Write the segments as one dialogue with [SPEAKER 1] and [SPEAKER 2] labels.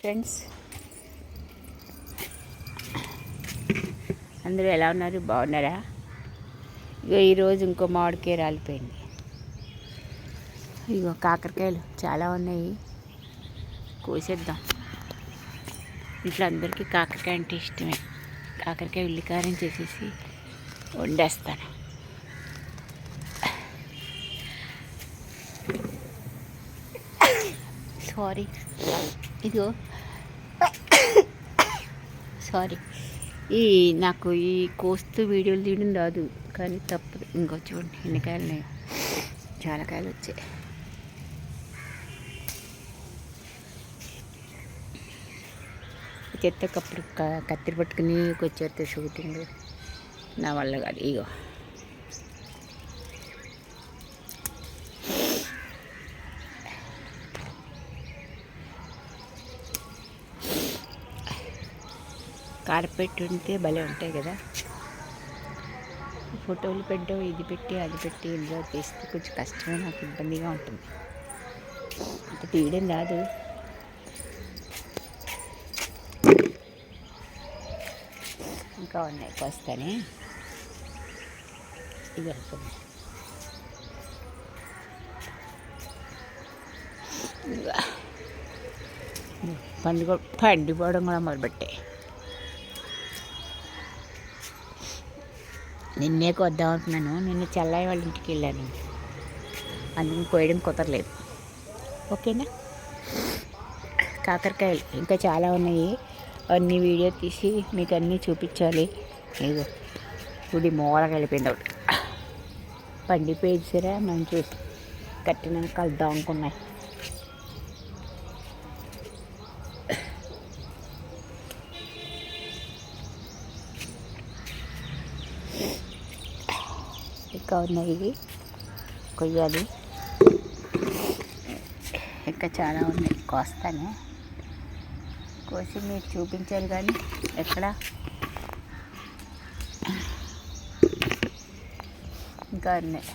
[SPEAKER 1] Friends. అందరూ ఎలా ఉన్నారు? బాగున్నారా? ఇగో ఈరోజు ఇంకో మామిడికాయ రాలిపోయింది. ఇగో కాకరకాయలు చాలా ఉన్నాయి. కోసేద్దాం. ఇంట్లో అందరికీ కాకరకాయ అంటే ఇష్టమే. కాకరకాయ ఉల్లికారం చేసేసి వండేస్తాను. సారీ ఇదిగో. సారీ ఈ నాకు ఈ కోస్తూ వీడియోలు తీయడం రాదు కానీ తప్పదు. ఇంకో చూడండి ఎన్ని కాయలు ఉన్నాయి. చాలా కాయలు వచ్చాయి. చెత్త కప్పుడు క- కత్తిరి పట్టుకుని వచ్చేస్తే షూటింగ్. నా వల్ల కాదు. ఇగో కార్పెట్ ఉంటే భలే ఉంటాయి కదా. ఫోటోలు పెట్టావు ఇది పెట్టి అది పెట్టి ఇందులో తీస్తే కొంచెం కష్టమే నాకు ఇబ్బందిగా ఉంటుంది. అంత తీయడం రాదు ఇంకా ఉన్నాయి కోస్తానే. ఇది అనుకున్నా పండుగ పండిపోవడం కూడా మొదలుపెట్టాయి నిన్నే కొద్దాం అనుకున్నాను నిన్న చెల్లయ్య వాళ్ళ ఇంటికి వెళ్ళాను. అందుకు కోయడం కుదరలేదు. ఓకేనా? కాకరకాయలు ఇంకా చాలా ఉన్నాయి. అన్ని వీడియో తీసి మీకు అన్నీ చూపించాలి. ఏదో గుడి మూల కలిపింది ఒకటి. పండిపోయి పండిపోయేసారా మంచి కట్టినాక కలుద్దాం అనుకున్నాయి. ఇంకా ఉన్నాయి. ఇవి కొయ్యాలి. ఇంకా చాలా ఉన్నాయి. కోస్తాను. కోసి మీరు చూపించారు కానీ ఎక్కడ? ఇంకా ఉన్నాయి.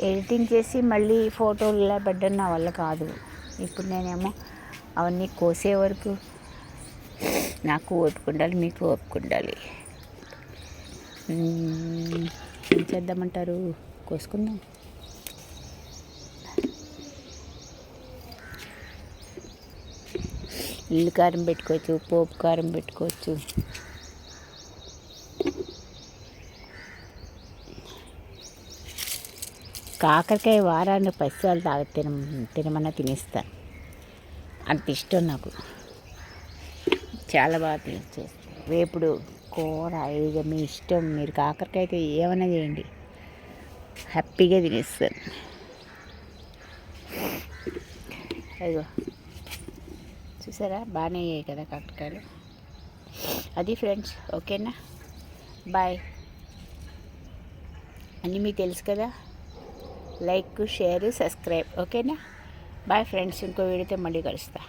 [SPEAKER 1] ఎడిటింగ్ చేసి మళ్ళీ ఫోటోలు ఇలా పెట్టడం నా వల్ల కాదు. ఇప్పుడు నేనేమో అవన్నీ కోసే వరకు నాకు ఓపిక ఉండాలి మీకు ఓపిక ఉండాలి. ఏం చేద్దామంటారు? కోసుకుందాం. ఇల్లు కారం పెట్టుకోవచ్చు పోపు కారం పెట్టుకోవచ్చు. కాకరకాయ వారాన్ని పసివాళ్ళు తాగ తిన తినమన్నా తినేస్తాను అంత ఇష్టం నాకు. చాలా బాగా చేస్తాను వేపుడు కూర ఇక మీ ఇష్టం మీరు కాకరకాయతో ఏమైనా చేయండి. హ్యాపీగా తినేస్తాను. అయ్యో చూసారా? బాగానే అయ్యాయి కదా కాకరకాయలు. అది ఫ్రెండ్స్ ఓకేనా? బాయ్ అన్నీ మీకు తెలుసు కదా? లైక్ షేర్ సబ్స్క్రైబ్ ఓకేనా? బాయ్ ఫ్రెండ్స్ ఇంకో వీడియోతో మళ్ళీ కలుస్తా.